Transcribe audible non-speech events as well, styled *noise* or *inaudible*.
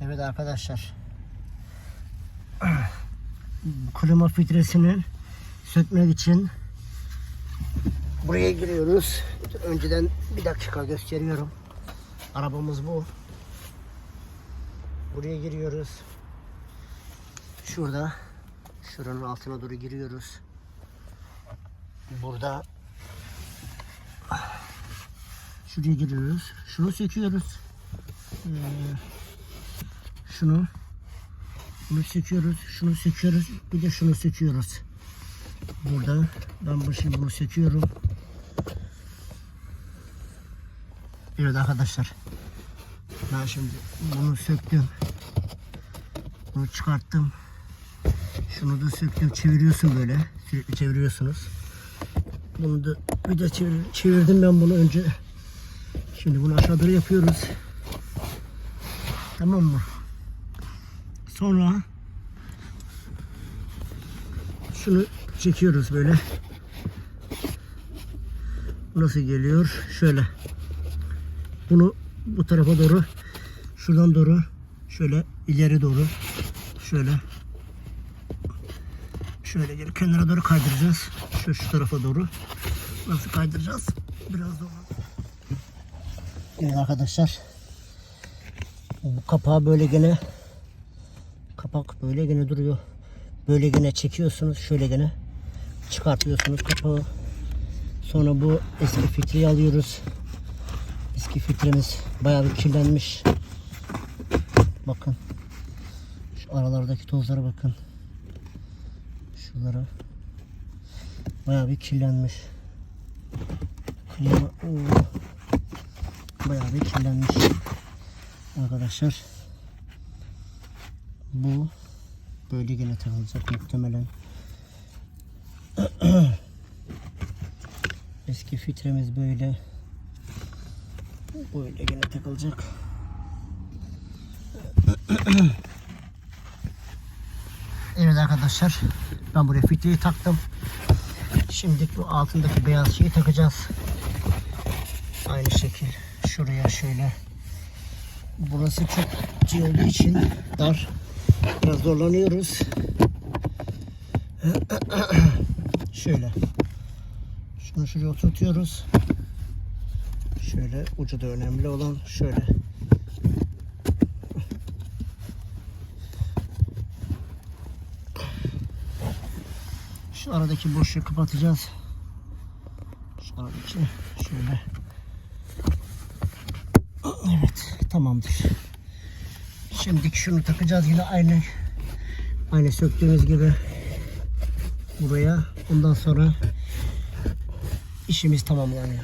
Evet arkadaşlar. *clears throat* Klima filtresini sökmek için buraya giriyoruz. Önceden bir dakika gösteriyorum. Arabamız bu. Buraya giriyoruz. Şurada şuranın altına doğru giriyoruz. Burada şuraya giriyoruz. Şunu söküyoruz. Ee, şunu bunu söküyoruz. Şunu söküyoruz. Bir de şunu söküyoruz. Burada ben bu şimdi bunu söküyorum. Evet arkadaşlar. Ben şimdi bunu söktüm. Bunu çıkarttım. Şunu da söktüm. Çeviriyorsun böyle. Sürekli çeviriyorsunuz. Bunu da bir de çevir, çevirdim ben bunu önce. Şimdi bunu aşağı doğru yapıyoruz. Tamam mı? Sonra şunu çekiyoruz böyle. Nasıl geliyor? Şöyle. Bunu bu tarafa doğru şuradan doğru şöyle ileri doğru şöyle şöyle geri kenara doğru kaydıracağız. Şu şu tarafa doğru. Nasıl kaydıracağız? Biraz da Evet arkadaşlar. Bu kapağı böyle gene kapak böyle gene duruyor. Böyle gene çekiyorsunuz. Şöyle gene çıkartıyorsunuz kapağı. Sonra bu eski filtreyi alıyoruz. Eski filtremiz bayağı bir kirlenmiş. Bakın. Şu aralardaki tozlara bakın. Şuralara. Bayağı bir kirlenmiş. Klima. Oo. Bayağı bir kirlenmiş. Arkadaşlar. Bu böyle yine takılacak muhtemelen. *clears throat* Eski filtremiz böyle. Böyle yine takılacak. *clears throat* Evet arkadaşlar. Ben buraya filtreyi taktım. Şimdi bu altındaki beyaz şeyi takacağız. Aynı şekil. Şuraya şöyle. Burası çok şey olduğu için dar. Biraz zorlanıyoruz. *clears throat* Şöyle. Şunu şuraya oturtuyoruz. Şöyle ucu da önemli olan şöyle. Şu aradaki boşluğu kapatacağız. Şu aradaki şöyle. Evet tamamdır. Şimdi şunu takacağız yine aynı aynı söktüğümüz gibi buraya. Ondan sonra işimiz tamamlanıyor.